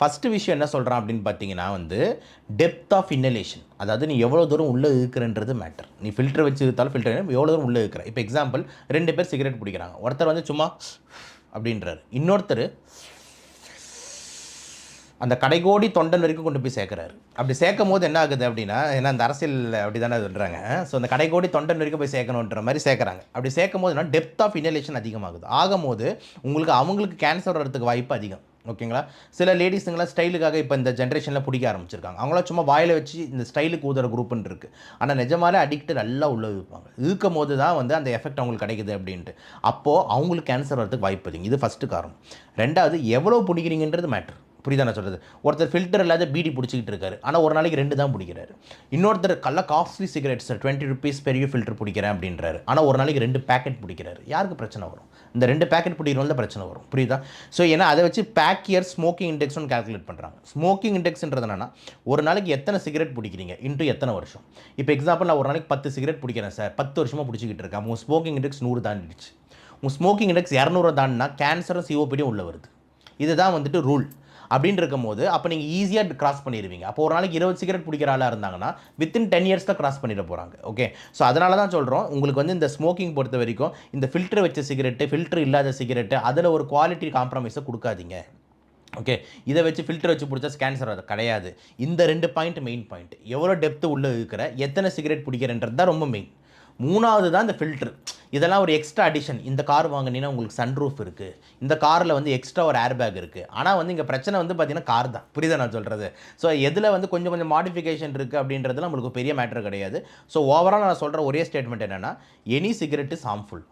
First விஷயம் என்ன சொல்கிறான் அப்படின்னு பார்த்தீங்கன்னா வந்து டெப்த் ஆஃப் இன்னலேஷன் அதாவது நீ எவ்வளோ தூரம் உள்ளே இருக்கிறன்றது மேட்டர் நீ ஃபில்டர் வச்சு இருந்தாலும் ஃபில்டர் எவ்வளோ தூரம் உள்ளே இருக்கிற இப்போ எக்ஸாம்பிள் ரெண்டு பேர் சிகரெட் பிடிக்கிறாங்க ஒருத்தர் வந்து சும்மா அப்படின்றாரு. இன்னொருத்தர் அந்த கடைகோடி தொண்டன் வரைக்கும் கொண்டு போய் சேர்க்குறாரு. அப்படி சேர்க்கும் போது என்ன ஆகுது அப்படின்னா ஏன்னா அந்த அரசியல் அப்படி தானே சொல்கிறாங்க ஸோ அந்த கடைகோடி தொண்டன் வரைக்கும் போய் சேர்க்கணுன்ற மாதிரி சேர்க்குறாங்க. அப்படி சேர்க்கும் போது என்ன டெப்த் ஆஃப் இன்னலேஷன் அதிகமாகுது. ஆகும்போது உங்களுக்கு அவங்களுக்கு கேன்சர் வர்றதுக்கு வாய்ப்பு அதிகம். ஓகேங்களா? சில லேடிஸுங்களாம் ஸ்டைலுக்காக இப்போ இந்த ஜென்ரேஷனில் பிடிக்க ஆரம்பிச்சிருக்காங்க. அவங்களாம் சும்மா வாயில் வச்சு இந்த ஸ்டைலுக்கு ஊதுற குரூப்புன்னு இருக்குது ஆனால் நிஜமாலே அடிக்ட் நல்லா உள்ளே இருப்பாங்க. இருக்கும் போது தான் வந்து அந்த எஃபெக்ட் அவங்களுக்கு கிடைக்குது அப்படின்ட்டு. அப்போது அவங்களுக்கு கேன்சர் வரதுக்கு வாய்ப்பு இல்லைங்க இது ஃபஸ்ட்டு காரணம். ரெண்டாவது எவ்வளோ பிடிக்கிறீங்கன்றது மேட்ரு புரியுதா நான் சொல்கிறது ஒருத்தர் ஃபில்டர் இல்லாத பீடி பிடிச்சிக்கிட்டு இருக்காரு. ஆனால் ஒரு நாளைக்கு ரெண்டு தான் பிடிக்கிறாரு. இன்னொருத்தர் கல்ல காஸ்ட்லி சிகரெட்ஸ் டுவெண்ட்டி ருபீஸ் பெரிய ஃபில்டர் பிடிக்கிறேன் அப்படின்றாரு. ஆனால் ஒரு நாளைக்கு ரெண்டு பேக்கெட் பிடிக்கிறாரு. யாருக்கு பிரச்சனை வரும்? இந்த ரெண்டு பேக்கெட் பிடிக்கிறவங்க பிரச்சனை வரும். புரியுதா? ஸோ ஏன்னா அதை வச்சு பேக் இயர் ஸ்மோக்கிங் இண்டெக்ஸ்னு கால்குலேட் பண்ணுறாங்க ஸ்மோக்கிங் இண்டெக்ஸ்ன்றது என்னன்னா ஒரு நாளைக்கு எத்தனை சிகரெட் பிடிக்கிறீங்க? இன்ட்டு எத்தனை வருஷம்? இப்போ எக்ஸாம்பிள் நான் ஒரு நாளைக்கு பத்து சிகரெட் பிடிக்கிறேன் சார் பத்து வருஷமாக பிடிச்சிக்கிட்டு இருக்கேன். உங்கள் ஸ்மோக்கிங் இண்டெக்ஸ் நூறு தாண்டிடுச்சு. உங்கள் ஸ்மோக்கிங் இண்டெக்ஸ் இரநூறு தாண்டினா கேன்சரும் சிஓபிடியும் உள்ளே வருது. இதுதான் வந்துட்டு ரூல் அப்படின்னு இருக்கும்போது அப்போ நீங்கள் ஈஸியாக கிராஸ் பண்ணிடுவீங்க அப்போ ஒரு நாளைக்கு இருபது சிகரெட் பிடிக்கிற ஆளாக இருந்தாங்கன்னா வித்தின் டென் இயர்ஸ் தான் கிராஸ் பண்ணிட போகிறாங்க ஓகே ஸோ அதனால தான் சொல்கிறோம் உங்களுக்கு வந்து இந்த ஸ்மோக்கிங் பொறுத்த வரைக்கும் இந்த ஃபில்டர் வச்ச சிகரெட்டு ஃபில்டர் இல்லாத சிகரெட்டு அதில் ஒரு குவாலிட்டி காம்ப்ரமைஸை கொடுக்காதீங்க. ஓகே இதை வச்சு ஃபில்டர் வச்சு பிடிச்சா கேன்சர் அது கிடையாது. இந்த ரெண்டு பாயிண்ட் மெயின் பாயிண்ட் எவ்வளோ டெப்த்து உள்ளே இருக்கிற எத்தனை சிகரெட் பிடிக்கிறன்றது தான் ரொம்ப மெயின் மூணாவது தான் இந்த ஃபில்ட்ரு இதெல்லாம் ஒரு எக்ஸ்ட்ரா அடிஷன் இந்த கார் வாங்கினீங்கன்னா உங்களுக்கு சன்ரூஃப் இருக்குது இந்த காரில் வந்து எக்ஸ்ட்ரா ஒரு ஏர் பேக் இருக்குது ஆனால் வந்து இங்கே பிரச்சனை வந்து பார்த்தீங்கன்னா கார் தான். புரியுதா நான் சொல்கிறது ஸோ எதில் வந்து கொஞ்சம் கொஞ்சம் மாடிஃபிகேஷன் இருக்குது அப்படின்றதுல நம்மளுக்கு பெரிய மேட்டர் கிடையாது. ஸோ ஓவரால் நான் சொல்கிற ஒரே ஸ்டேட்மெண்ட் என்னென்னா எனி சிகரெட் இஸ் ஹார்ம்ஃபுல்